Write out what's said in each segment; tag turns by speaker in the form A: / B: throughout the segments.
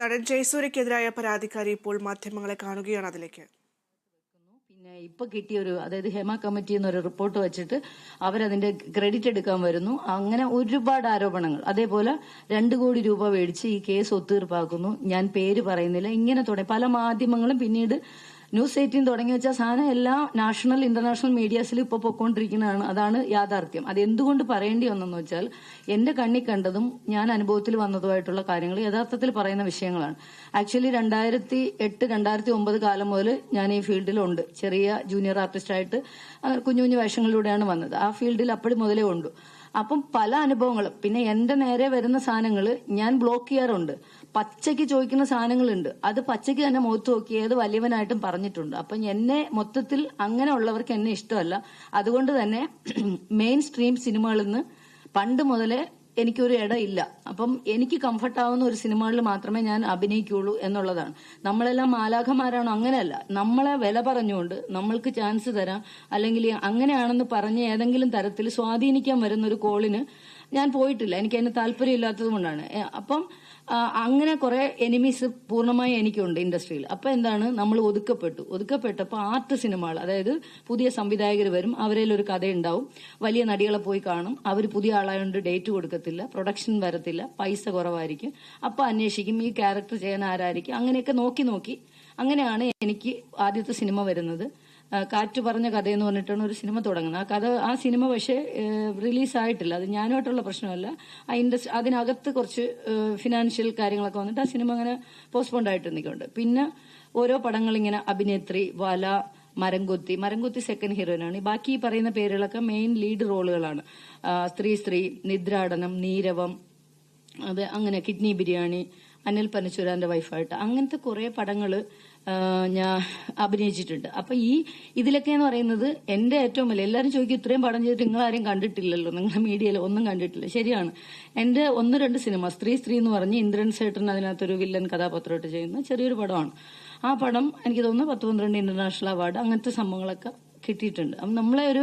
A: നടൻ ജയസൂര്യക്കെതിരായ പരാതിക്കാരി ഇപ്പോൾ മാധ്യമങ്ങളെ കാണുകയാണ് അതിലേക്ക്.
B: പിന്നെ ഇപ്പൊ കിട്ടിയൊരു അതായത് ഹേമ കമ്മിറ്റി എന്നൊരു റിപ്പോർട്ട് വെച്ചിട്ട് അവരതിന്റെ ക്രെഡിറ്റ് എടുക്കാൻ വരുന്നു. അങ്ങനെ ഒരുപാട് ആരോപണങ്ങൾ. അതേപോലെ രണ്ടു കോടി രൂപ മേടിച്ച് ഈ കേസ് ഒത്തീർപ്പാക്കുന്നു ഞാൻ പേര് പറയുന്നില്ല. ഇങ്ങനെ തുടങ്ങി പല മാധ്യമങ്ങളും പിന്നീട് ന്യൂസ് എയ്റ്റീൻ തുടങ്ങി വെച്ച സാധനം എല്ലാ നാഷണൽ ഇന്റർനാഷണൽ മീഡിയാസിൽ ഇപ്പോൾ പൊക്കോണ്ടിരിക്കുന്നതാണ് അതാണ് യാഥാർത്ഥ്യം. അത് എന്തുകൊണ്ട് പറയേണ്ടി വന്നെന്ന് വെച്ചാൽ എന്റെ കണ്ണി കണ്ടതും ഞാൻ അനുഭവത്തിൽ വന്നതുമായിട്ടുള്ള കാര്യങ്ങൾ യഥാർത്ഥത്തിൽ പറയുന്ന വിഷയങ്ങളാണ്. ആക്ച്വലി രണ്ടായിരത്തി എട്ട് രണ്ടായിരത്തി ഒമ്പത് കാലം മുതൽ ഞാൻ ഈ ഫീൽഡിലുണ്ട്. ചെറിയ ജൂനിയർ ആർട്ടിസ്റ്റായിട്ട് അങ്ങനെ കുഞ്ഞു കുഞ്ഞു വേഷങ്ങളിലൂടെയാണ് വന്നത്. ആ ഫീൽഡിൽ അപ്പോഴും മുതലേ ഉണ്ട് അപ്പം പല അനുഭവങ്ങളും പിന്നെ എന്റെ നേരെ വരുന്ന സാധനങ്ങൾ ഞാൻ ബ്ലോക്ക് ചെയ്യാറുണ്ട്. പച്ചയ്ക്ക് ചോദിക്കുന്ന സാധനങ്ങളുണ്ട്. അത് പച്ചയ്ക്ക് തന്നെ മുഖത്ത് നോക്കി ഏത് വലിയവനായിട്ടും പറഞ്ഞിട്ടുണ്ട്. അപ്പൊ എന്നെ മൊത്തത്തിൽ അങ്ങനെ ഉള്ളവർക്ക് എന്നെ ഇഷ്ടമല്ല. അതുകൊണ്ട് തന്നെ മെയിൻ സ്ട്രീം സിനിമകളിൽ നിന്ന് പണ്ട് മുതലേ എനിക്കൊരു ഇടയില്ല. അപ്പം എനിക്ക് കംഫർട്ടാവുന്ന ഒരു സിനിമകളിൽ മാത്രമേ ഞാൻ അഭിനയിക്കുള്ളൂ എന്നുള്ളതാണ്. നമ്മളെല്ലാം മാലാഖമാരാണോ? അങ്ങനെയല്ല. നമ്മളെ വില പറഞ്ഞുകൊണ്ട് നമ്മൾക്ക് ചാൻസ് തരാം. അല്ലെങ്കിൽ അങ്ങനെയാണെന്ന് പറഞ്ഞ് ഏതെങ്കിലും തരത്തിൽ സ്വാധീനിക്കാൻ വരുന്ന ഒരു കോളിന് ഞാൻ പോയിട്ടില്ല. എനിക്ക് അതിന് താല്പര്യമില്ലാത്തത് കൊണ്ടാണ്. അപ്പം അങ്ങനെ കുറെ എനിമീസ് പൂർണമായി എനിക്കുണ്ട് ഇൻഡസ്ട്രിയിൽ. അപ്പൊ എന്താണ്? നമ്മൾ ഒതുക്കപ്പെട്ടു. ഒതുക്കപ്പെട്ടപ്പോൾ ആർട്ട് സിനിമകൾ അതായത് പുതിയ സംവിധായകർ വരും അവരിൽ ഒരു കഥ ഉണ്ടാവും വലിയ നടികളെ പോയി കാണും. അവർ പുതിയ ആളായതുകൊണ്ട് ഡേറ്റ് കൊടുക്കത്തില്ല പ്രൊഡക്ഷൻ വരത്തില്ല പൈസ കുറവായിരിക്കും. അപ്പൊ അന്വേഷിക്കും ഈ ക്യാരക്ടർ ചെയ്യാൻ ആരായിരിക്കും? അങ്ങനെയൊക്കെ നോക്കി നോക്കി. അങ്ങനെയാണ് എനിക്ക് ആദ്യത്തെ സിനിമ വരുന്നത്. കാറ്റ് പറഞ്ഞ കഥയെന്ന് പറഞ്ഞിട്ടാണ് ഒരു സിനിമ തുടങ്ങുന്നത്. ആ കഥ ആ സിനിമ പക്ഷേ റിലീസായിട്ടില്ല. അത് ഞാനുമായിട്ടുള്ള പ്രശ്നമല്ല. ആ ഇൻഡസ്ട്രി അതിനകത്ത് കുറച്ച് ഫിനാൻഷ്യൽ കാര്യങ്ങളൊക്കെ വന്നിട്ട് ആ സിനിമ അങ്ങനെ പോസ്റ്റ്പോണ്ട് ആയിട്ട് നിൽക്കുന്നുണ്ട്. പിന്നെ ഓരോ പടങ്ങൾ ഇങ്ങനെ അഭിനേത്രി വല മരംകൊത്തി മരംകൊത്തി സെക്കൻഡ് ഹീറോയിനാണ് ബാക്കി ഈ പറയുന്ന പേരുകളൊക്കെ മെയിൻ ലീഡ് റോളുകളാണ് സ്ത്രീ സ്ത്രീ നിദ്രാടനം നീരവം അത് അങ്ങനെ കിഡ്നി ബിരിയാണി അനിൽ പനച്ചൂരാന്റെ വൈഫായിട്ട്. അങ്ങനത്തെ കുറെ പടങ്ങൾ ഞാൻ അഭിനയിച്ചിട്ടുണ്ട്. അപ്പൊ ഈ ഇതിലൊക്കെ എന്ന് പറയുന്നത് എന്റെ ഏറ്റവും വലിയ എല്ലാവരും ചോദിക്കും ഇത്രയും പടം ചെയ്തിട്ട് നിങ്ങൾ ആരും കണ്ടിട്ടില്ലല്ലോ നിങ്ങളുടെ മീഡിയയിൽ ഒന്നും കണ്ടിട്ടില്ല. ശരിയാണ്. എന്റെ ഒന്ന് രണ്ട് സിനിമ സ്ത്രീ സ്ത്രീ എന്ന് പറഞ്ഞ് ഇന്ദ്രൻ സേട്ടൻ അതിനകത്തൊരു വില്ലൻ കഥാപാത്രമായിട്ട് ചെയ്യുന്ന ചെറിയൊരു പടമാണ്. ആ പടം എനിക്ക് തോന്നുന്നു പത്ത് പന്ത്രണ്ട് ഇന്റർനാഷണൽ അവാർഡ് അങ്ങനത്തെ സംഭവങ്ങളൊക്കെ കിട്ടിയിട്ടുണ്ട്. അപ്പം നമ്മളെ ഒരു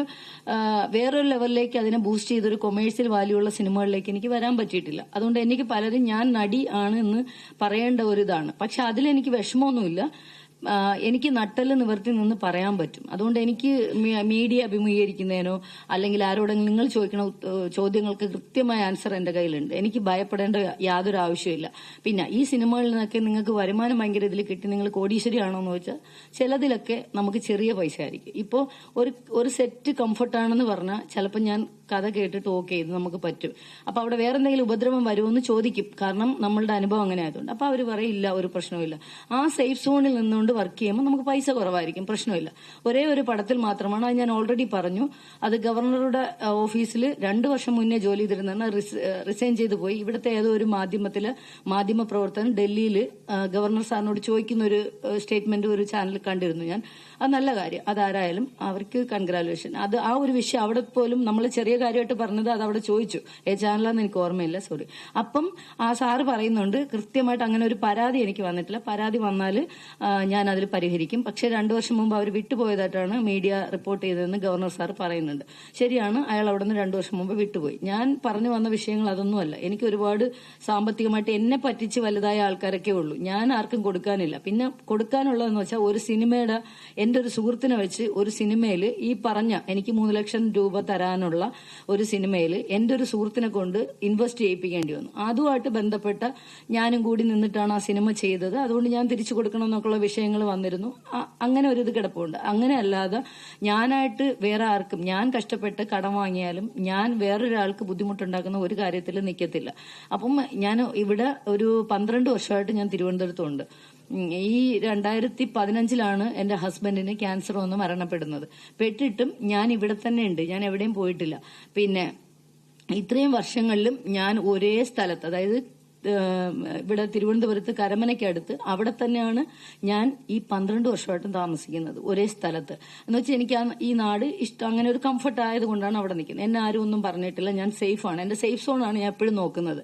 B: വേറൊരു ലെവലിലേക്ക് അതിനെ ബൂസ്റ്റ് ചെയ്തൊരു കൊമേഴ്സ്യൽ വാല്യൂ ഉള്ള സിനിമകളിലേക്ക് എനിക്ക് വരാൻ പറ്റിയിട്ടില്ല. അതുകൊണ്ട് എനിക്ക് പലരും ഞാൻ നടി ആണ് എന്ന് പറയേണ്ട ഒരു ഇതാണ്. പക്ഷെ അതിലെനിക്ക് വിഷമമൊന്നുമില്ല. എനിക്ക് നട്ടൽ നിവർത്തി നിന്ന് പറയാൻ പറ്റും. അതുകൊണ്ട് എനിക്ക് മീഡിയ അഭിമുഖീകരിക്കുന്നതിനോ അല്ലെങ്കിൽ ആരോടെങ്കിലും നിങ്ങൾ ചോദിക്കണ ചോദ്യങ്ങൾക്ക് കൃത്യമായ ആൻസർ എന്റെ കയ്യിലുണ്ട്. എനിക്ക് ഭയപ്പെടേണ്ട യാതൊരു ആവശ്യമില്ല പിന്നെ ഈ സിനിമകളിൽ നിന്നൊക്കെ നിങ്ങൾക്ക് വരുമാനം ഭയങ്കര ഇതിൽ കിട്ടി. നിങ്ങൾ കോടീശ്വരി ആണോ എന്ന് വെച്ചാൽ ചിലതിലൊക്കെ നമുക്ക് ചെറിയ പൈസ ആയിരിക്കും. ഇപ്പോൾ ഒരു ഒരു സെറ്റ് കംഫർട്ടാണെന്ന് പറഞ്ഞാൽ ചിലപ്പോൾ ഞാൻ കഥ കേട്ടിട്ട് ഓക്കെ ഇത് നമുക്ക് പറ്റും. അപ്പൊ അവിടെ വേറെ എന്തെങ്കിലും ഉപദ്രവം വരുമെന്ന് ചോദിക്കും. കാരണം നമ്മളുടെ അനുഭവം അങ്ങനെ ആയതുകൊണ്ട്. അപ്പൊ അവർ പറയില്ല ഒരു പ്രശ്നമില്ല ആ സേഫ് സോണിൽ നിന്നുകൊണ്ട് വർക്ക് ചെയ്യുമ്പോൾ നമുക്ക് പൈസ കുറവായിരിക്കും. പ്രശ്നമില്ല ഒരേ ഒരു പടത്തിൽ മാത്രമാണ് അത് ഞാൻ ഓൾറെഡി പറഞ്ഞു. അത് ഗവർണറുടെ ഓഫീസിൽ രണ്ടു വർഷം മുന്നേ ജോലി ചെയ്തിരുന്ന റിസൈൻ ചെയ്തു പോയി. ഇവിടുത്തെ ഏതോ ഒരു മാധ്യമത്തിൽ മാധ്യമ പ്രവർത്തകൻ ഡൽഹിയിൽ ഗവർണർ സാറിനോട് ചോദിക്കുന്ന ഒരു സ്റ്റേറ്റ്മെന്റ് ഒരു ചാനലിൽ കണ്ടിരുന്നു ഞാൻ. അത് നല്ല കാര്യം. അതാരായാലും അവർക്ക് കൺഗ്രാലുവേഷൻ അത് ആ ഒരു വിഷയം അവിടെ പോലും നമ്മൾ ചെറിയ കാര്യമായിട്ട് പറഞ്ഞത് അത് അവിടെ ചോദിച്ചു. ഏ ചാനലാന്ന് എനിക്ക് ഓർമ്മയില്ല സോറി അപ്പം ആ സാറ് പറയുന്നുണ്ട് കൃത്യമായിട്ട് അങ്ങനെ ഒരു പരാതി എനിക്ക് വന്നിട്ടില്ല. പരാതി വന്നാൽ ഞാൻ അതിൽ പരിഹരിക്കും. പക്ഷേ രണ്ടു വർഷം മുമ്പ് അവർ വിട്ടുപോയതായിട്ടാണ് മീഡിയ റിപ്പോർട്ട് ചെയ്തതെന്ന് ഗവർണർ സാർ പറയുന്നുണ്ട്. ശരിയാണ് അയാൾ അവിടെ നിന്ന് രണ്ടു വർഷം മുമ്പ് വിട്ടുപോയി. ഞാൻ പറഞ്ഞു വന്ന വിഷയങ്ങൾ അതൊന്നുമല്ല. എനിക്ക് ഒരുപാട് സാമ്പത്തികമായിട്ട് എന്നെ പറ്റിച്ച് വലുതായ ആൾക്കാരൊക്കെ ഉള്ളൂ. ഞാൻ ആർക്കും കൊടുക്കാനില്ല. പിന്നെ കൊടുക്കാനുള്ളതെന്ന് വെച്ചാൽ ഒരു സിനിമയുടെ എന്റെ ഒരു സുഹൃത്തിനെ വെച്ച് ഒരു സിനിമയിൽ ഈ പറഞ്ഞ എനിക്ക് മൂന്ന് ലക്ഷം രൂപ തരാനുള്ള ഒരു സിനിമയിൽ എന്റെ ഒരു സുഹൃത്തിനെ കൊണ്ട് ഇൻവെസ്റ്റ് ചെയ്യിപ്പിക്കേണ്ടി വന്നു. അതുമായിട്ട് ബന്ധപ്പെട്ട ഞാനും കൂടി നിന്നിട്ടാണ് ആ സിനിമ ചെയ്തത്. അതുകൊണ്ട് ഞാൻ തിരിച്ചു കൊടുക്കണം എന്നൊക്കെയുള്ള വിഷയങ്ങൾ വന്നിരുന്നു. അങ്ങനെ ഒരു ഇത് കിടപ്പുണ്ട്. അങ്ങനെ അല്ലാതെ ഞാനായിട്ട് വേറെ ആർക്കും ഞാൻ കഷ്ടപ്പെട്ട് കടം വാങ്ങിയാലും ഞാൻ വേറൊരാൾക്ക് ബുദ്ധിമുട്ടുണ്ടാക്കുന്ന ഒരു കാര്യത്തിൽ നിൽക്കത്തില്ല അപ്പം ഞാൻ ഇവിടെ ഒരു പന്ത്രണ്ട് വർഷമായിട്ട് ഞാൻ തിരുവനന്തപുരത്തുണ്ട്. ഈ രണ്ടായിരത്തി പതിനഞ്ചിലാണ് എന്റെ ഹസ്ബൻഡിന് ക്യാൻസർ വന്ന് മരണപ്പെടുന്നത്. പെട്ടിട്ടും ഞാൻ ഇവിടെ തന്നെ ഉണ്ട്. ഞാൻ എവിടെയും പോയിട്ടില്ല. പിന്നെ ഇത്രയും വർഷങ്ങളിലും ഞാൻ ഒരേ സ്ഥലത്ത് അതായത് ഇവിടെ തിരുവനന്തപുരത്ത് കരമനയ്ക്കടുത്ത് അവിടെ തന്നെയാണ് ഞാൻ ഈ പന്ത്രണ്ട് വർഷമായിട്ടും താമസിക്കുന്നത് ഒരേ സ്ഥലത്ത്. എന്ന് വെച്ചാൽ എനിക്ക് ഈ നാട് ഇഷ്ടം അങ്ങനെ ഒരു കംഫർട്ട് ആയതുകൊണ്ടാണ് അവിടെ നിൽക്കുന്നത്. എന്നെ ആരും ഒന്നും പറഞ്ഞിട്ടില്ല. ഞാൻ സേഫാണ് എന്റെ സേഫ് സോണാണ് ഞാൻ എപ്പോഴും നോക്കുന്നത്.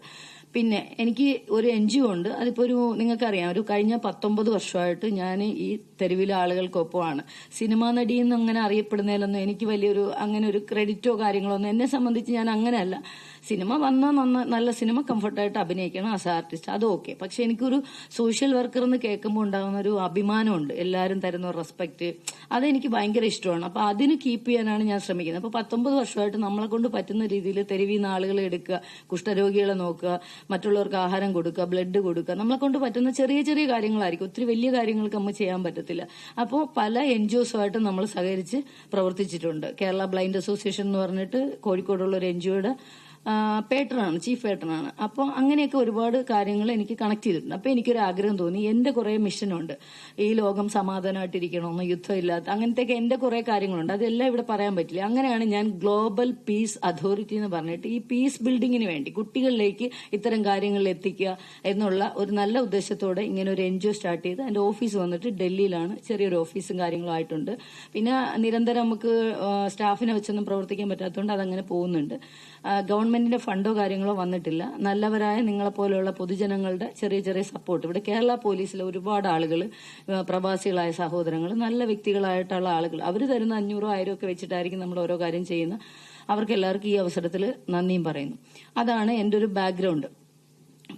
B: പിന്നെ എനിക്ക് ഒരു എൻ ജി ഒ ഉണ്ട്. അതിപ്പോ ഒരു നിങ്ങൾക്കറിയാം ഒരു കഴിഞ്ഞ പത്തൊമ്പത് വർഷമായിട്ട് ഞാൻ ഈ തെരുവിലെ ആളുകൾക്കൊപ്പമാണ്. സിനിമാ നടി എന്നങ്ങനെ അറിയപ്പെടുന്നതിലൊന്നും എനിക്ക് വലിയൊരു അങ്ങനെ ഒരു ക്രെഡിറ്റോ കാര്യങ്ങളോ ഒന്നും എന്നെ സംബന്ധിച്ച് ഞാൻ അങ്ങനെയല്ല. സിനിമ വന്നാൽ നന്ന നല്ല സിനിമ കംഫർട്ടായിട്ട് അഭിനയിക്കണം ആസ് ആർട്ടിസ്റ്റ് അത് ഓക്കെ പക്ഷെ എനിക്കൊരു സോഷ്യൽ വർക്കർ എന്ന് കേൾക്കുമ്പോൾ ഉണ്ടാകുന്ന ഒരു അഭിമാനമുണ്ട്. എല്ലാവരും തരുന്ന റെസ്പെക്ട് അതെനിക്ക് ഭയങ്കര ഇഷ്ടമാണ്. അപ്പൊ അതിന് കീപ്പ് ചെയ്യാനാണ് ഞാൻ ശ്രമിക്കുന്നത്. അപ്പൊ പത്തൊമ്പത് വർഷമായിട്ട് നമ്മളെ കൊണ്ട് പറ്റുന്ന രീതിയിൽ തെരുവിൽ നിന്ന് ആളുകളെ എടുക്കുക കുഷ്ഠരോഗികളെ നോക്കുക മറ്റുള്ളവർക്ക് ആഹാരം കൊടുക്കുക ബ്ലഡ് കൊടുക്കുക. നമ്മളെ കൊണ്ട് പറ്റുന്ന ചെറിയ ചെറിയ കാര്യങ്ങളായിരിക്കും. ഒത്തിരി വലിയ കാര്യങ്ങൾക്ക് നമ്മൾ ചെയ്യാൻ പറ്റത്തില്ല. അപ്പോൾ പല എൻ ജി ഒസുമായിട്ട് നമ്മൾ സഹകരിച്ച് പ്രവർത്തിച്ചിട്ടുണ്ട്. കേരള ബ്ലൈൻഡ് അസോസിയേഷൻ എന്ന് പറഞ്ഞിട്ട് കോഴിക്കോടുള്ള ഒരു എൻ ജി ഒയുടെ പേട്ടറാണ് ചീഫ് പേട്ടറാണ്. അപ്പോൾ അങ്ങനെയൊക്കെ ഒരുപാട് കാര്യങ്ങൾ എനിക്ക് കണക്ട് ചെയ്തിട്ടുണ്ട്. അപ്പോൾ എനിക്കൊരു ആഗ്രഹം തോന്നി. എന്റെ കുറേ മിഷനുണ്ട് ഈ ലോകം സമാധാനമായിട്ടിരിക്കണമെന്ന് യുദ്ധമില്ലാത്ത അങ്ങനത്തെയൊക്കെ എന്റെ കുറേ കാര്യങ്ങളുണ്ട്. അതെല്ലാം ഇവിടെ പറയാൻ പറ്റില്ല. അങ്ങനെയാണ് ഞാൻ ഗ്ലോബൽ പീസ് അതോറിറ്റി എന്ന് പറഞ്ഞിട്ട് ഈ പീസ് ബിൽഡിങ്ങിന് വേണ്ടി കുട്ടികളിലേക്ക് ഇത്തരം കാര്യങ്ങളിൽ എത്തിക്കുക എന്നുള്ള ഒരു നല്ല ഉദ്ദേശത്തോടെ ഇങ്ങനെ ഒരു എൻ ജി ഒ സ്റ്റാർട്ട് ചെയ്ത് എന്റെ ഓഫീസ് വന്നിട്ട് ഡൽഹിയിലാണ് ചെറിയൊരു ഓഫീസും കാര്യങ്ങളും ആയിട്ടുണ്ട്. പിന്നെ നിരന്തരം നമുക്ക് സ്റ്റാഫിനെ വെച്ചൊന്നും പ്രവർത്തിക്കാൻ പറ്റാത്തതുകൊണ്ട് അതങ്ങനെ പോകുന്നുണ്ട്. ആ, ഗവൺമെന്റിന്റെ ഫണ്ടോ കാര്യങ്ങളോ വന്നിട്ടില്ല. നല്ലവരായ നിങ്ങളെപ്പോലെയുള്ള പൊതുജനങ്ങളുടെ ചെറിയ ചെറിയ സപ്പോർട്ട് ഇവിടെ കേരള പോലീസിലെ ഒരുപാട് ആളുകൾ പ്രവാസികളായ സഹോദരങ്ങൾ നല്ല വ്യക്തികളായിട്ടുള്ള ആളുകൾ. അവർ തരുന്ന അഞ്ഞൂറോ ആയിരം ഒക്കെ വെച്ചിട്ടായിരിക്കും നമ്മൾ ഓരോ കാര്യം ചെയ്യുന്ന അവർക്ക് എല്ലാവർക്കും ഈ അവസരത്തിൽ നന്ദിയും പറയുന്നു. അതാണ് എന്റെ ഒരു ബാക്ക്ഗ്രൗണ്ട്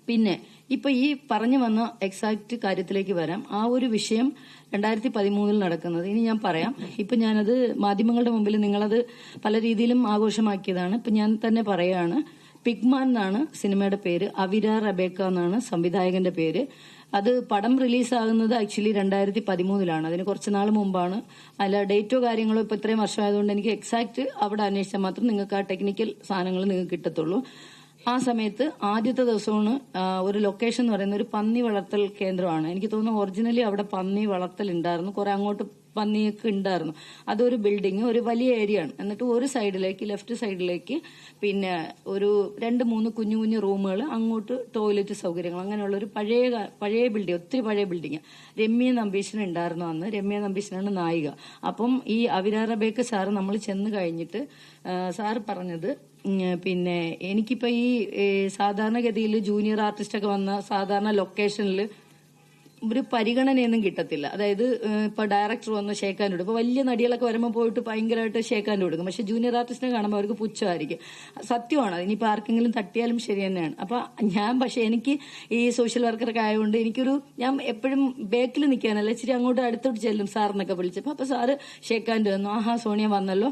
B: പിന്നെ ഇപ്പൊ ഈ പറഞ്ഞു വന്ന എക്സാക്ട് കാര്യത്തിലേക്ക് വരാം. ആ ഒരു വിഷയം രണ്ടായിരത്തി പതിമൂന്നിൽ നടക്കുന്നത്. ഇനി ഞാൻ പറയാം. ഇപ്പൊ ഞാനത് മാധ്യമങ്ങളുടെ മുമ്പിൽ നിങ്ങളത് പല രീതിയിലും ആഘോഷമാക്കിയതാണ്. ഇപ്പൊ ഞാൻ തന്നെ പറയാണ് പിഗ്മാൻ എന്നാണ് സിനിമയുടെ പേര് അവിര റബേക്ക എന്നാണ് സംവിധായകന്റെ പേര്. അത് പടം റിലീസാകുന്നത് ആക്ച്വലി രണ്ടായിരത്തി പതിമൂന്നിലാണ് അതിന് കുറച്ച് നാൾ മുമ്പാണ്. അല്ല ഡേറ്റോ കാര്യങ്ങളോ ഇപ്പൊ ഇത്രയും വർഷമായതുകൊണ്ട് എനിക്ക് എക്സാക്ട് അവിടെ അന്വേഷിച്ചാൽ മാത്രം നിങ്ങൾക്ക് ആ ടെക്നിക്കൽ സാധനങ്ങൾ നിങ്ങൾക്ക് കിട്ടത്തുള്ളൂ. ആ സമയത്ത് ആദ്യത്തെ ദിവസമാണ് ഒരു ലൊക്കേഷൻ എന്ന് പറയുന്ന ഒരു പന്നി വളർത്തൽ കേന്ദ്രമാണ്. എനിക്ക് തോന്നുന്നു ഒറിജിനലി അവിടെ പന്നി വളർത്തൽ ഉണ്ടായിരുന്നു. കുറെ അങ്ങോട്ട് പന്നിയൊക്കെ ഉണ്ടായിരുന്നു. അതൊരു ബിൽഡിംഗ് ഒരു വലിയ ഏരിയ ആണ്. എന്നിട്ട് ഒരു സൈഡിലേക്ക് ലെഫ്റ്റ് സൈഡിലേക്ക് പിന്നെ ഒരു രണ്ട് മൂന്ന് കുഞ്ഞു കുഞ്ഞു റൂമുകൾ അങ്ങോട്ട് ടോയ്ലറ്റ് സൗകര്യങ്ങൾ അങ്ങനെയുള്ള ഒരു പഴയ പഴയ ബിൽഡിംഗ് ഒത്തിരി പഴയ ബിൽഡിംഗ് രമ്യ നമ്പീശൻ ഉണ്ടായിരുന്നു അന്ന്. രമ്യ നമ്പീശനാണ് നായിക. അപ്പം ഈ അവിരാറബേക്ക് സാറ് നമ്മൾ ചെന്ന് കഴിഞ്ഞിട്ട് സാർ പറഞ്ഞത് പിന്നെ എനിക്കിപ്പോ ഈ സാധാരണ സാധാരണഗതിയിൽ ജൂനിയർ ആർട്ടിസ്റ്റ് ഒക്കെ വന്ന സാധാരണ ലൊക്കേഷനിൽ ഒരു പരിഗണനയൊന്നും കിട്ടത്തില്ല. അതായത് ഇപ്പൊ ഡയറക്ടർ വന്ന് ഷേക്കാൻ കൊടുക്കും ഇപ്പൊ വലിയ നടികളൊക്കെ വരുമ്പോൾ പോയിട്ട് ഭയങ്കരമായിട്ട് ഷേക്കാൻ കൊടുക്കും. പക്ഷെ ജൂനിയർ ആർട്ടിസ്റ്റിനെ കാണുമ്പോൾ അവർക്ക് പുച്ഛമായിരിക്കും. സത്യമാണ് ഇനിയിപ്പോൾ ആർക്കെങ്കിലും തട്ടിയാലും ശരി തന്നെയാണ്. അപ്പൊ ഞാൻ പക്ഷെ എനിക്ക് ഈ സോഷ്യൽ വർക്കറൊക്കെ ആയതുകൊണ്ട് എനിക്കൊരു ഞാൻ എപ്പോഴും ബേക്കിൽ നിൽക്കാനല്ല ഇച്ചിരി അങ്ങോട്ട് അടുത്തോട്ട് ചെല്ലും സാറിനൊക്കെ വിളിച്ചപ്പോൾ. അപ്പൊ സാറ് ഷേക്കാന്റെ വന്നു. ആഹാ സോണിയ വന്നല്ലോ.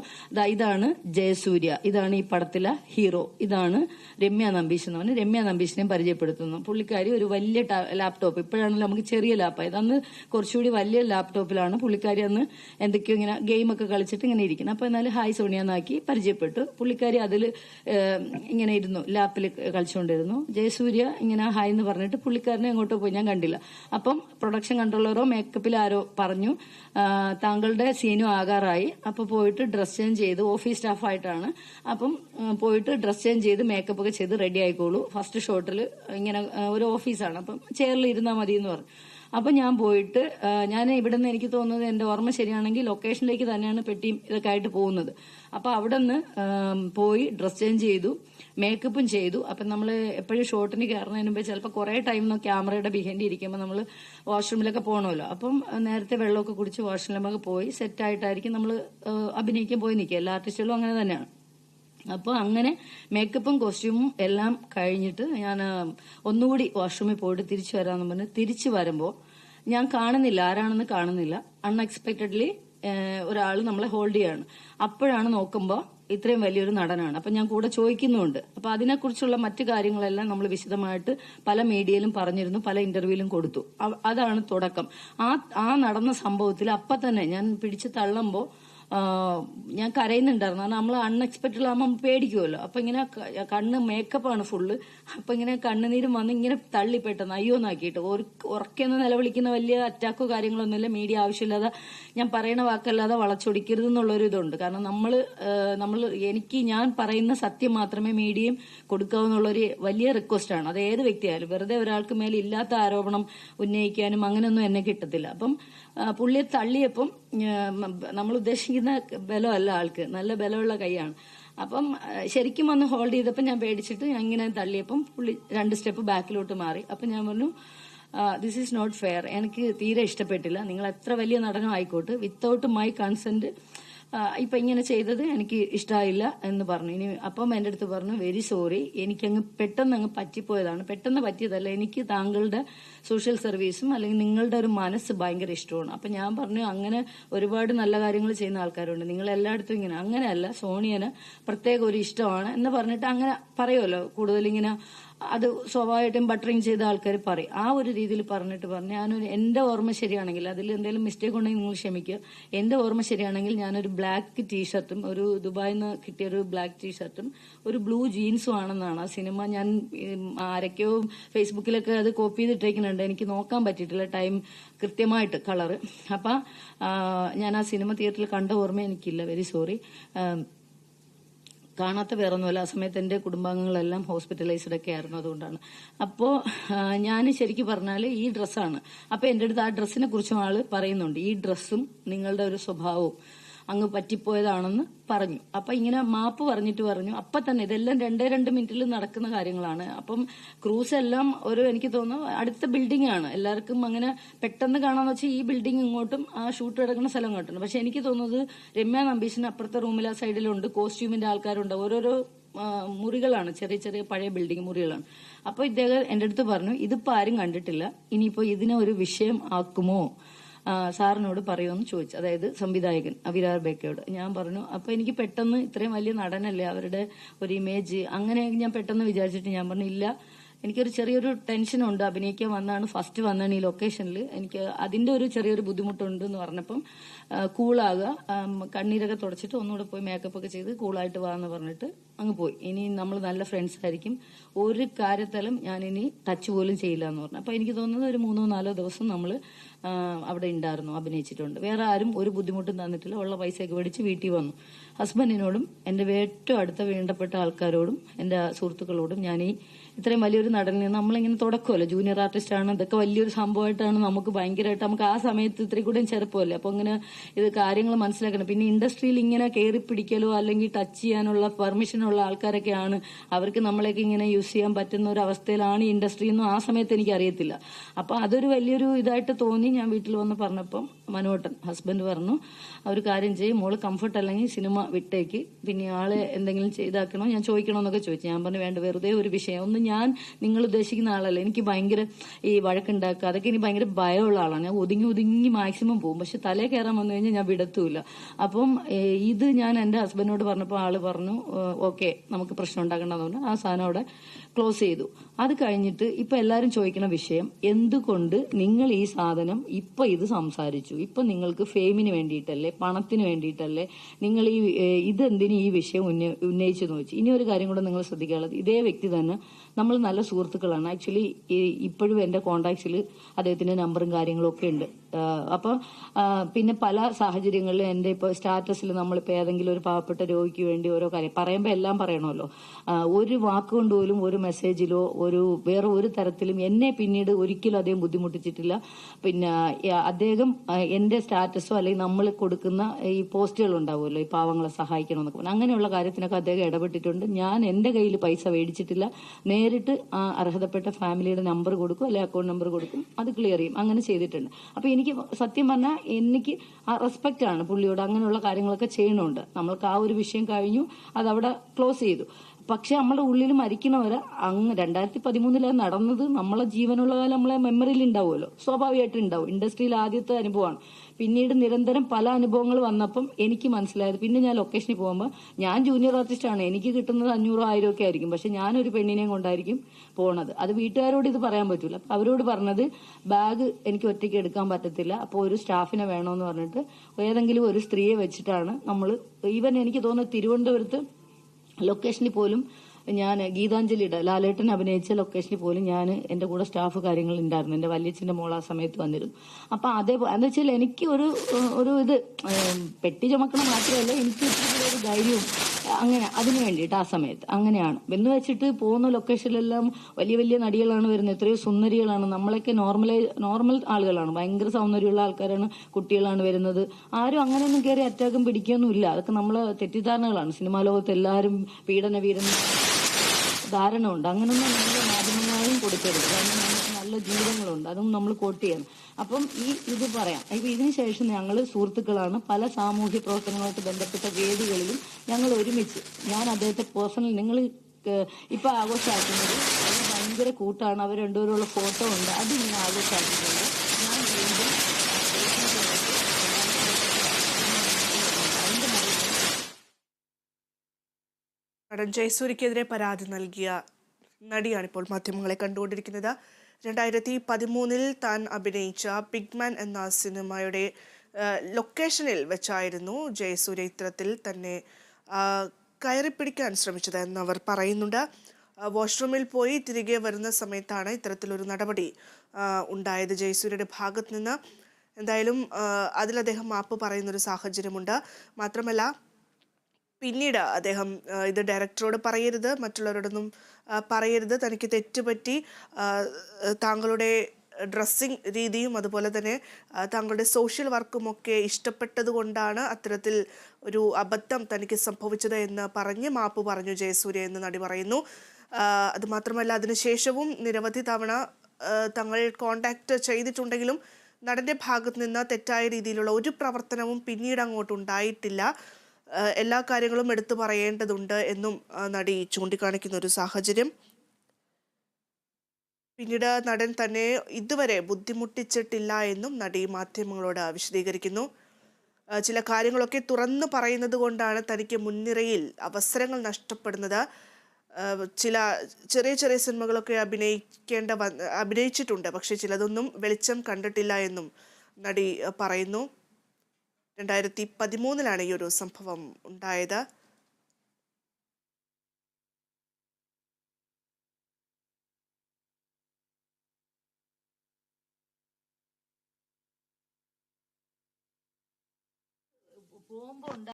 B: ഇതാണ് ജയസൂര്യ. ഇതാണ് ഈ പടത്തിലെ ഹീറോ. ഇതാണ് രമ്യ നമ്പീശ് എന്ന് പറഞ്ഞ് രമ്യ നമ്പീശിനെ പരിചയപ്പെടുത്തുന്നു. പുള്ളിക്കാരി ഒരു വലിയ ലാപ്ടോപ്പ് ഇപ്പോഴാണല്ലോ നമുക്ക് ചെറിയ ലാപ്പായത് അന്ന് കുറച്ചുകൂടി വലിയ ലാപ്ടോപ്പിലാണ് പുള്ളിക്കാരി അന്ന് എന്തൊക്കെയോ ഇങ്ങനെ ഗെയിമൊക്കെ കളിച്ചിട്ട് ഇങ്ങനെ ഇരിക്കുന്നത് അപ്പോൾ എന്നാലും ഹായ് സോണിയ എന്നാക്കി പരിചയപ്പെട്ടു. പുള്ളിക്കാരി അതിൽ ഇങ്ങനെ ഇരുന്നു. ലാപ്പിൽ കളിച്ചുകൊണ്ടിരുന്നു ജയസൂര്യ ഇങ്ങനെ ഹായ് എന്ന് പറഞ്ഞിട്ട് പുള്ളിക്കാരനെ അങ്ങോട്ട് പോയി ഞാൻ കണ്ടില്ല. അപ്പം പ്രൊഡക്ഷൻ കൺട്രോളറോ മേക്കപ്പിൽ ആരോ പറഞ്ഞു താങ്കളുടെ സീനും ആകാറായി. അപ്പോൾ പോയിട്ട് ഡ്രസ് ചേഞ്ച് ചെയ്ത് ഓഫീസ് സ്റ്റാഫായിട്ടാണ് അപ്പം പോയിട്ട് ഡ്രസ് ചേഞ്ച് ചെയ്ത് മേക്കപ്പ് ഒക്കെ ചെയ്ത് റെഡി ആയിക്കോളൂ. ഫസ്റ്റ് ഷോട്ടിൽ ഇങ്ങനെ ഒരു ഓഫീസാണ് അപ്പം ചെയറിൽ ഇരുന്നാൽ മതി എന്ന് പറഞ്ഞു. അപ്പൊ ഞാൻ പോയിട്ട് ഞാൻ ഇവിടെ നിന്ന് എനിക്ക് തോന്നുന്നത് എന്റെ ഓർമ്മ ശരിയാണെങ്കിൽ ലൊക്കേഷനിലേക്ക് തന്നെയാണ് പെട്ടിയും ഇതൊക്കെ ആയിട്ട് പോകുന്നത്. അപ്പൊ അവിടെ നിന്ന് പോയി ഡ്രസ് ചേഞ്ച് ചെയ്തു മേക്കപ്പും ചെയ്തു. അപ്പം നമ്മൾ എപ്പോഴും ഷോട്ടിന് കയറുന്നതിന് മുമ്പ് ചിലപ്പോൾ കുറേ ടൈം ക്യാമറയുടെ ബിഹൈൻഡ് ഇരിക്കുമ്പോൾ നമ്മൾ വാഷ്റൂമിലൊക്കെ പോകണമല്ലോ അപ്പം നേരത്തെ വെള്ളമൊക്കെ കുടിച്ച് വാഷ്റൂമിലൊക്കെ പോയി സെറ്റായിട്ടായിരിക്കും നമ്മൾ അഭിനയിക്കാൻ പോയി നിൽക്കുക. എല്ലാ ആർട്ടിസ്റ്റുകളും അങ്ങനെ തന്നെയാണ്. അപ്പോൾ അങ്ങനെ മേക്കപ്പും കോസ്റ്റ്യൂമും എല്ലാം കഴിഞ്ഞിട്ട് ഞാൻ ഒന്നുകൂടി വാഷ്റൂമിൽ പോയിട്ട് തിരിച്ചു വരാമെന്ന് പറഞ്ഞ് തിരിച്ചു വരുമ്പോൾ ഞാൻ കാണുന്നില്ല ആരാണെന്ന് കാണുന്നില്ല. അൺഎക്സ്പെക്റ്റഡ്ലി ഒരാൾ നമ്മളെ ഹോൾഡ് ചെയ്യാണ്. അപ്പോഴാണ് നോക്കുമ്പോൾ ഇത്രയും വലിയൊരു നടനാണ്. അപ്പം ഞാൻ കൂടെ ചോദിക്കുന്നുണ്ട് അപ്പം അതിനെക്കുറിച്ചുള്ള മറ്റു കാര്യങ്ങളെല്ലാം നമ്മൾ വിശദമായിട്ട് പല മീഡിയയിലും പറഞ്ഞിരുന്നു പല ഇന്റർവ്യൂവിലും കൊടുത്തു. അതാണ് തുടക്കം. ആ ആ നടന്ന സംഭവത്തിൽ അപ്പം തന്നെ ഞാൻ പിടിച്ച് തള്ളുമ്പോൾ ഞാൻ കരയുന്നുണ്ടായിരുന്നു. കാരണം നമ്മൾ അൺഎക്സ്പെക്റ്റഡ് ആകുമ്പോൾ പേടിക്കുമല്ലോ അപ്പൊ ഇങ്ങനെ കണ്ണ് മേക്കപ്പ് ആണ് ഫുള്ള് അപ്പൊ ഇങ്ങനെ കണ്ണുനീരും വന്ന് ഇങ്ങനെ തള്ളി പെട്ടെന്ന് അയ്യോ എന്നാക്കിയിട്ട്. ഉറക്കെന്ന് നിലവിളിക്കുന്ന വലിയ അറ്റാക്കോ കാര്യങ്ങളൊന്നുമില്ല. മീഡിയ ആവശ്യമില്ലാതെ ഞാൻ പറയണ വാക്കല്ലാതെ വളച്ചൊടിക്കരുത് എന്നുള്ളൊരു ഇതുണ്ട്. കാരണം നമ്മൾ നമ്മൾ എനിക്ക് ഞാൻ പറയുന്ന സത്യം മാത്രമേ മീഡിയയും കൊടുക്കാവുന്നുള്ളൊരു വലിയ റിക്വസ്റ്റ് ആണ്. അത് ഏത് വ്യക്തിയായാലും വെറുതെ ഒരാൾക്ക് മേലെ ഇല്ലാത്ത ആരോപണം ഉന്നയിക്കാനും അങ്ങനെയൊന്നും എന്നെ കിട്ടത്തില്ല. അപ്പം പുള്ളിയെ തള്ളിയപ്പം നമ്മൾ ഉദ്ദേശിക്കുന്ന ബലമല്ല ആൾക്ക്. നല്ല ബലമുള്ള കൈയാണ്. അപ്പം ശരിക്കും വന്ന് ഹോൾഡ് ചെയ്തപ്പോൾ ഞാൻ പേടിച്ചിട്ട് ഞാൻ ഇങ്ങനെ തള്ളിയപ്പം പുള്ളി രണ്ട് സ്റ്റെപ്പ് ബാക്കിലോട്ട് മാറി. അപ്പം ഞാൻ പറഞ്ഞു ദിസ് ഈസ് നോട്ട് ഫെയർ എനിക്ക് തീരെ ഇഷ്ടപ്പെട്ടില്ല. നിങ്ങൾ എത്ര വലിയ നടനം ആയിക്കോട്ടെ വിത്തൗട്ട് മൈ കൺസെന്റ് ഇപ്പൊ ഇങ്ങനെ ചെയ്തത് എനിക്ക് ഇഷ്ടമായില്ല എന്ന് പറഞ്ഞു. ഇനി അപ്പം എന്റെ അടുത്ത് പറഞ്ഞു വെരി സോറി എനിക്കങ്ങ് പെട്ടെന്ന് അങ്ങ് പറ്റിപ്പോയതാണ്. പെട്ടെന്ന് പറ്റിയതല്ല. എനിക്ക് താങ്കളുടെ സോഷ്യൽ സർവീസും അല്ലെങ്കിൽ നിങ്ങളുടെ ഒരു മനസ്സ് ഭയങ്കര ഇഷ്ടമാണ്. അപ്പൊ ഞാൻ പറഞ്ഞു അങ്ങനെ ഒരുപാട് നല്ല കാര്യങ്ങൾ ചെയ്യുന്ന ആൾക്കാരുണ്ട്. നിങ്ങൾ എല്ലായിടത്തും ഇങ്ങനെ. അങ്ങനെയല്ല സോണിയന് പ്രത്യേക ഒരു ഇഷ്ടമാണ് എന്ന് പറഞ്ഞിട്ട് അങ്ങനെ പറയുമല്ലോ. കൂടുതൽ ഇങ്ങനെ അത് സ്വാഭാവികമായിട്ടും ബട്ടറിങ് ചെയ്ത ആൾക്കാർ പറയും. ആ ഒരു രീതിയിൽ പറഞ്ഞിട്ട് പറഞ്ഞു. ഞാനൊരു എന്റെ ഓർമ്മ ശരിയാണെങ്കിൽ അതിൽ എന്തെങ്കിലും മിസ്റ്റേക്ക് ഉണ്ടെങ്കിൽ നിങ്ങൾ ക്ഷമിക്കുക. എന്റെ ഓർമ്മ ശരിയാണെങ്കിൽ ഞാനൊരു ബ്ലാക്ക് ടീഷർട്ടും ഒരു ദുബായിൽ നിന്ന് കിട്ടിയ ഒരു ബ്ലാക്ക് ടീഷർട്ടും ഒരു ബ്ലൂ ജീൻസും ആണെന്നാണ്. ആ സിനിമ ഞാൻ ആരൊക്കെയോ ഫേസ്ബുക്കിലൊക്കെ അത് കോപ്പി ചെയ്തിട്ടേക്കുന്നുണ്ട്. എനിക്ക് നോക്കാൻ പറ്റിയിട്ടില്ല ടൈം കൃത്യമായിട്ട് കളറ് അപ്പൊ ഞാൻ ആ സിനിമ തിയേറ്ററിൽ കണ്ട ഓർമ്മ എനിക്കില്ല. വെരി സോറി കാണാത്ത വേറൊന്നുമല്ല. ആ സമയത്ത് എന്റെ കുടുംബാംഗങ്ങളെല്ലാം ഹോസ്പിറ്റലൈസ്ഡ് ഒക്കെ ആയിരുന്നു അതുകൊണ്ടാണ്. അപ്പോ ഞാൻ ശരിക്കും പറഞ്ഞാൽ ഈ ഡ്രസ്സാണ് അപ്പോൾ എന്റെ അടുത്ത് ആ ഡ്രസ്സിനെ കുറിച്ചും ആൾ പറയുന്നുണ്ട്. ഈ ഡ്രസ്സും നിങ്ങളുടെ ഒരു സ്വഭാവവും. അങ്ങ് പറ്റിപ്പോയതാണെന്ന് പറഞ്ഞു. അപ്പൊ ഇങ്ങനെ മാപ്പ് പറഞ്ഞിട്ട് പറഞ്ഞു. അപ്പൊ തന്നെ ഇതെല്ലാം രണ്ടേ രണ്ട് മിനിറ്റിൽ നടക്കുന്ന കാര്യങ്ങളാണ്. അപ്പം ക്രൂസ് എല്ലാം ഒരു എനിക്ക് തോന്നുന്നു അടുത്ത ബിൽഡിംഗ് ആണ്. എല്ലാവർക്കും അങ്ങനെ പെട്ടെന്ന് കാണാന്ന് വെച്ചാൽ ഈ ബിൽഡിംഗ് ഇങ്ങോട്ടും ആ ഷൂട്ട് കിടക്കുന്ന സ്ഥലം ഇങ്ങോട്ടുണ്ട് പക്ഷെ എനിക്ക് തോന്നുന്നത് രമ്യ നമ്പീശിന് അപ്പുറത്തെ റൂമിൽ ആ സൈഡിലുണ്ട്. കോസ്റ്റ്യൂമിന്റെ ആൾക്കാരുണ്ട്. ഓരോരോ മുറികളാണ്. ചെറിയ ചെറിയ പഴയ ബിൽഡിംഗ് മുറികളാണ്. അപ്പൊ ഇദ്ദേഹം എന്റെ അടുത്ത് പറഞ്ഞു ഇതിപ്പോ ആരും കണ്ടിട്ടില്ല. ഇനിയിപ്പോ ഇതിനെ ഒരു വിഷയം ആക്കുമോ? സാറിനോട് പറയുമെന്ന് ചോദിച്ചു. അതായത് സംവിധായകൻ അവിരാർ ബേക്കയോട്. ഞാൻ പറഞ്ഞു അപ്പൊ എനിക്ക് പെട്ടെന്ന് ഇത്രയും വലിയ നടനല്ലേ അവരുടെ ഒരു ഇമേജ് അങ്ങനെ ഞാൻ പെട്ടെന്ന് വിചാരിച്ചിട്ട് ഞാൻ പറഞ്ഞു ഇല്ല എനിക്കൊരു ചെറിയൊരു ടെൻഷനുണ്ട് അഭിനയിക്കാൻ വന്നാണ് ഫസ്റ്റ് വന്നാണ് ഈ ലൊക്കേഷനിൽ എനിക്ക് അതിന്റെ ഒരു ചെറിയൊരു ബുദ്ധിമുട്ടുണ്ട് എന്ന് പറഞ്ഞപ്പം കൂളാകുക. കണ്ണീരൊക്കെ തുടച്ചിട്ട് ഒന്നുകൂടെ പോയി മേക്കപ്പ് ഒക്കെ ചെയ്ത് കൂളായിട്ട് വാ എന്ന് പറഞ്ഞിട്ട് അങ്ങ് പോയി. ഇനി നമ്മൾ നല്ല ഫ്രണ്ട്സ് ആയിരിക്കും. ഒരു കാര്യത്തിലും ഞാൻ ഇനി ടച്ച് പോലും ചെയ്യില്ല എന്ന് പറഞ്ഞു. അപ്പൊ എനിക്ക് തോന്നുന്നത് ഒരു മൂന്നോ നാലോ ദിവസം നമ്മൾ അവിടെ ഉണ്ടായിരുന്നു അഭിനയിച്ചിട്ടുണ്ട്. വേറെ ആരും ഒരു ബുദ്ധിമുട്ടും തന്നിട്ടില്ല. ഉള്ള പൈസയൊക്കെ മേടിച്ച് വീട്ടിൽ വന്നു. ഹസ്ബൻഡിനോടും എന്റെ ഏറ്റവും അടുത്ത വേണ്ടപ്പെട്ട ആൾക്കാരോടും എന്റെ സുഹൃത്തുക്കളോടും ഞാൻ ഈ ഇത്രയും വലിയൊരു നടനെ നമ്മളിങ്ങനെ തുടക്കമല്ലോ ജൂനിയർ ആർട്ടിസ്റ്റ് ആണ്. ഇതൊക്കെ വലിയൊരു സംഭവമായിട്ടാണ് നമുക്ക് ഭയങ്കരമായിട്ട് നമുക്ക് ആ സമയത്ത് ഇത്രയും കൂടെ ചെറുപ്പമല്ലേ? അപ്പൊ ഇങ്ങനെ ഇത് കാര്യങ്ങൾ മനസ്സിലാക്കണം. പിന്നെ ഇൻഡസ്ട്രിയിൽ ഇങ്ങനെ കയറി പിടിക്കലോ അല്ലെങ്കിൽ ടച്ച് ചെയ്യാനുള്ള പെർമിഷനുള്ള ആൾക്കാരൊക്കെയാണ് അവർക്ക് നമ്മളെയൊക്കെ ഇങ്ങനെ യൂസ് ചെയ്യാൻ പറ്റുന്ന ഒരു അവസ്ഥയിലാണ് ഇൻഡസ്ട്രി എന്നും ആ സമയത്ത് എനിക്ക് അറിയത്തില്ല. അപ്പൊ അതൊരു വലിയൊരു ഇതായിട്ട് തോന്നി ഞാൻ വീട്ടിൽ വന്ന് പറഞ്ഞപ്പം. മനോട്ടൻ ഹസ്ബൻഡ് പറഞ്ഞു അവർ കാര്യം ചെയ്യും മോൾ കംഫർട്ട് അല്ലെങ്കിൽ സിനിമ വിട്ടേക്ക്. പിന്നെ ആളെ എന്തെങ്കിലും ചെയ്താക്കണോ ഞാൻ ചോദിക്കണോ എന്നൊക്കെ ചോദിച്ചു. ഞാൻ പറഞ്ഞു വേണ്ട വെറുതെ ഒരു വിഷയം. ഒന്ന് ഞാൻ നിങ്ങൾ ഉദ്ദേശിക്കുന്ന ആളല്ല. എനിക്ക് ഭയങ്കര ഈ വഴക്കുണ്ടാക്കുക. അതൊക്കെ എനിക്ക് ഭയങ്കര ഭയമുള്ള ആളാണ്. ഞാൻ ഒതുങ്ങി ഒതുങ്ങി മാക്സിമം പോകും. പക്ഷെ തലേ കയറാൻ വന്നു കഴിഞ്ഞാൽ ഞാൻ വിടത്തൂല അപ്പം ഇത് ഞാൻ എന്റെ ഹസ്ബൻഡിനോട് പറഞ്ഞപ്പോൾ ആൾ പറഞ്ഞു ഓക്കെ നമുക്ക് പ്രശ്നം ഉണ്ടാക്കണ്ടെന്ന് പറഞ്ഞു ആ സാധനം അവിടെ ക്ലോസ് ചെയ്തു. അത് കഴിഞ്ഞിട്ട് ഇപ്പൊ എല്ലാവരും ചോദിക്കുന്ന വിഷയം എന്തുകൊണ്ട് നിങ്ങൾ ഈ സാധനം ഇപ്പൊ ഇത് സംസാരിച്ചു? ഇപ്പൊ നിങ്ങൾക്ക് ഫെയിമിന് വേണ്ടിയിട്ടല്ലേ പണത്തിന് വേണ്ടിയിട്ടല്ലേ നിങ്ങൾ ഈ ഇതെന്തിനും ഈ വിഷയം ഉന്നയിച്ചു എന്ന് ചോദിച്ചു. ഇനി ഒരു കാര്യം കൂടെ നിങ്ങൾ ശ്രദ്ധിക്കാനുള്ളത്. ഇതേ വ്യക്തി തന്നെ നമ്മൾ നല്ല സുഹൃത്തുക്കളാണ്. ആക്ച്വലി ഇപ്പോഴും എന്റെ കോണ്ടാക്ട്സിൽ അദ്ദേഹത്തിന്റെ നമ്പറും കാര്യങ്ങളും ഒക്കെ ഉണ്ട്. അപ്പം പിന്നെ പല സാഹചര്യങ്ങളിലും എന്റെ ഇപ്പോൾ സ്റ്റാറ്റസിൽ നമ്മളിപ്പോൾ ഏതെങ്കിലും ഒരു പാവപ്പെട്ട രോഗിക്ക് വേണ്ടി ഓരോ കാര്യം പറയുമ്പോൾ എല്ലാം പറയണമല്ലോ. ഒരു വാക്കുകൊണ്ട് പോലും ഒരു മെസ്സേജിലോ ഒരു വേറെ ഒരു തരത്തിലും എന്നെ പിന്നീട് ഒരിക്കലും അദ്ദേഹം ബുദ്ധിമുട്ടിച്ചിട്ടില്ല. പിന്നെ അദ്ദേഹം എന്റെ സ്റ്റാറ്റസോ അല്ലെങ്കിൽ നമ്മൾ കൊടുക്കുന്ന ഈ പോസ്റ്റുകൾ ഉണ്ടാവുമല്ലോ ഈ പാവങ്ങളെ സഹായിക്കണമെന്നൊക്കെ അങ്ങനെയുള്ള കാര്യത്തിനൊക്കെ അദ്ദേഹം ഇടപെട്ടിട്ടുണ്ട്. ഞാൻ എന്റെ കയ്യിൽ പൈസ മേടിച്ചിട്ടില്ല. നേരിട്ട് ആ അർഹതപ്പെട്ട ഫാമിലിയുടെ നമ്പർ കൊടുക്കും അല്ലെങ്കിൽ അക്കൗണ്ട് നമ്പർ കൊടുക്കും അത് ക്ലിയർ ചെയ്യും. അങ്ങനെ ചെയ്തിട്ടുണ്ട്. അപ്പൊ എനിക്ക് സത്യം പറഞ്ഞാൽ എനിക്ക് ആ റെസ്പെക്റ്റ് ആണ് പുള്ളിയോട് അങ്ങനെയുള്ള കാര്യങ്ങളൊക്കെ ചെയ്യണമുണ്ട് നമ്മൾക്ക് ആ ഒരു വിഷയം കഴിഞ്ഞു അത് അവിടെ ക്ലോസ് ചെയ്തു. പക്ഷെ നമ്മുടെ ഉള്ളിൽ മരിക്കണവരെ അങ്ങ് രണ്ടായിരത്തി പതിമൂന്നിൽ നടന്നത് നമ്മളെ ജീവനുള്ള കാലം നമ്മളെ മെമ്മറിയിൽ ഉണ്ടാവുമല്ലോ സ്വാഭാവികമായിട്ട് ഉണ്ടാവും ഇൻഡസ്ട്രിയിൽ ആദ്യത്തെ അനുഭവമാണ്. പിന്നീട് നിരന്തരം പല അനുഭവങ്ങൾ വന്നപ്പം എനിക്ക് മനസ്സിലായത് പിന്നെ ഞാൻ ലൊക്കേഷനിൽ പോകുമ്പോൾ ഞാൻ ജൂനിയർ ആർട്ടിസ്റ്റ് ആണ്. എനിക്ക് കിട്ടുന്നത് അഞ്ഞൂറോ ആയിരം ഒക്കെ ആയിരിക്കും. പക്ഷെ ഞാനൊരു പെണ്ണിനെയും കൊണ്ടായിരിക്കും പോണത്. അത് വീട്ടുകാരോട് ഇത് പറയാൻ പറ്റില്ല അപ്പൊ അവരോട് പറഞ്ഞത് ബാഗ് എനിക്ക് ഒറ്റയ്ക്ക് എടുക്കാൻ പറ്റത്തില്ല. അപ്പോൾ ഒരു സ്റ്റാഫിനെ വേണമെന്ന് പറഞ്ഞിട്ട് ഏതെങ്കിലും ഒരു സ്ത്രീയെ വെച്ചിട്ടാണ് നമ്മൾ ഈവൻ എനിക്ക് തോന്നുന്നത് തിരുവനന്തപുരത്ത് ലൊക്കേഷനിൽ പോലും ഞാൻ ഗീതാഞ്ജലിയുടെ ലാലേട്ടൻ അഭിനയിച്ച ലൊക്കേഷനിൽ പോലും ഞാൻ എന്റെ കൂടെ സ്റ്റാഫ് കാര്യങ്ങൾ ഉണ്ടായിരുന്നു. എന്റെ വല്യച്ഛന്റെ മോൾ ആ സമയത്ത് വന്നിരുന്നു. അപ്പം അതേ എന്ന് വെച്ചാൽ എനിക്ക് ഒരു ഒരു ഇത് പെട്ടി ചുമക്കണം മാത്രമല്ല എനിക്ക് ഒരു ധൈര്യവും അങ്ങനെ അതിനു വേണ്ടിയിട്ട് ആ സമയത്ത്. അങ്ങനെയാണ്. എന്ന് വെച്ചിട്ട് പോകുന്ന ലൊക്കേഷനിലെല്ലാം വലിയ വലിയ നടികളാണ് വരുന്നത്. എത്രയോ സുന്ദരികളാണ്. നമ്മളൊക്കെ നോർമലൈ നോർമൽ ആളുകളാണ്. ഭയങ്കര സൗന്ദര്യമുള്ള ആൾക്കാരാണ് കുട്ടികളാണ് വരുന്നത്. ആരും അങ്ങനെയൊന്നും കയറി അറ്റാക്കും പിടിക്കുകയൊന്നും ഇല്ല അതൊക്കെ നമ്മളെ തെറ്റിദ്ധാരണകളാണ്. സിനിമാ ലോകത്ത് എല്ലാവരും പീഡന വീരൻ ധാരണ ഉണ്ട് അങ്ങനൊന്നും നമ്മൾ മാധ്യമങ്ങളായും കൊടുക്കരുത്. കാരണം നല്ല ജീവിതങ്ങളുണ്ട്. അതും നമ്മൾ കോട്ട് ചെയ്യണം. അപ്പം ഈ ഇത് പറയാം. ഇപ്പൊ ഇതിന് ശേഷം ഞങ്ങൾ സുഹൃത്തുക്കളാണ് പല സാമൂഹ്യ പ്രവർത്തനങ്ങളുമായിട്ട് ബന്ധപ്പെട്ട വേദികളിലും ഞങ്ങൾ ഒരുമിച്ച് ഞാൻ അദ്ദേഹത്തെ പേഴ്സണൽ നിങ്ങൾ ഇപ്പൊ ആഘോഷമാക്കുന്നത് ഭയങ്കര കൂട്ടാണ്. അവർ രണ്ടുപേരുള്ള ഫോട്ടോ ഉണ്ട്. അത് ഇങ്ങനെ ആഘോഷമാക്കിയിട്ടുണ്ട് ഞാൻ വീണ്ടും
A: നടൻ ജയസൂരിക്കെതിരെ പരാതി നൽകിയ നടിയാണിപ്പോൾ മാധ്യമങ്ങളെ കണ്ടുകൊണ്ടിരിക്കുന്നത്. രണ്ടായിരത്തി പതിമൂന്നിൽ താൻ അഭിനയിച്ച പിഗ്മാൻ എന്ന സിനിമയുടെ ലൊക്കേഷനിൽ വെച്ചായിരുന്നു ജയസൂര്യ ഇത്തരത്തിൽ തന്നെ കയറി പിടിക്കാൻ ശ്രമിച്ചത് എന്നവർ പറയുന്നുണ്ട്. വാഷ്റൂമിൽ പോയി തിരികെ വരുന്ന സമയത്താണ് ഇത്തരത്തിലൊരു നടപടി ഉണ്ടായത് ജയസൂര്യയുടെ ഭാഗത്ത് നിന്ന്. എന്തായാലും അതിൽ അദ്ദേഹം മാപ്പ് പറയുന്നൊരു സാഹചര്യമുണ്ട്. മാത്രമല്ല പിന്നീട് അദ്ദേഹം ഇത് ഡയറക്ടറോട് പറയരുത് മറ്റുള്ളവരോടൊന്നും പറയരുത്. തനിക്ക് തെറ്റുപറ്റി താങ്കളുടെ ഡ്രസ്സിങ് രീതിയും അതുപോലെ തന്നെ താങ്കളുടെ സോഷ്യൽ വർക്കും ഒക്കെ ഇഷ്ടപ്പെട്ടത് കൊണ്ടാണ് അത്തരത്തിൽ ഒരു അബദ്ധം തനിക്ക് സംഭവിച്ചത് എന്ന് പറഞ്ഞ് മാപ്പ് പറഞ്ഞു ജയസൂര്യ എന്ന് നടി പറയുന്നു. അതുമാത്രമല്ല അത് മാത്രമല്ല അതിനുശേഷവും നിരവധി തവണ തങ്ങൾ കോണ്ടാക്ട് ചെയ്തിട്ടുണ്ടെങ്കിലും നടന്റെ ഭാഗത്ത് നിന്ന് തെറ്റായ രീതിയിലുള്ള ഒരു പ്രവർത്തനവും പിന്നീട് അങ്ങോട്ട് ഉണ്ടായിട്ടില്ല. ആഹ് എല്ലാ കാര്യങ്ങളും എടുത്തു പറയേണ്ടതുണ്ട് എന്നും നടി ചൂണ്ടിക്കാണിക്കുന്ന ഒരു സാഹചര്യം. പിന്നീട് നടൻ തന്നെ ഇതുവരെ ബുദ്ധിമുട്ടിച്ചിട്ടില്ല എന്നും നടി മാധ്യമങ്ങളോട് വിശദീകരിക്കുന്നു. ചില കാര്യങ്ങളൊക്കെ തുറന്നു പറയുന്നത് കൊണ്ടാണ് തനിക്ക് മുൻനിരയിൽ അവസരങ്ങൾ നഷ്ടപ്പെടുന്നത്. ചില ചെറിയ ചെറിയ സിനിമകളൊക്കെ അഭിനയിക്കേണ്ട അഭിനയിച്ചിട്ടുണ്ട് പക്ഷെ ചിലതൊന്നും വെളിച്ചം കണ്ടിട്ടില്ല എന്നും നടി പറയുന്നു. രണ്ടായിരത്തി പതിമൂന്നിലാണ് ഈ ഒരു സംഭവം ഉണ്ടായത്.
B: പോകുമ്പോ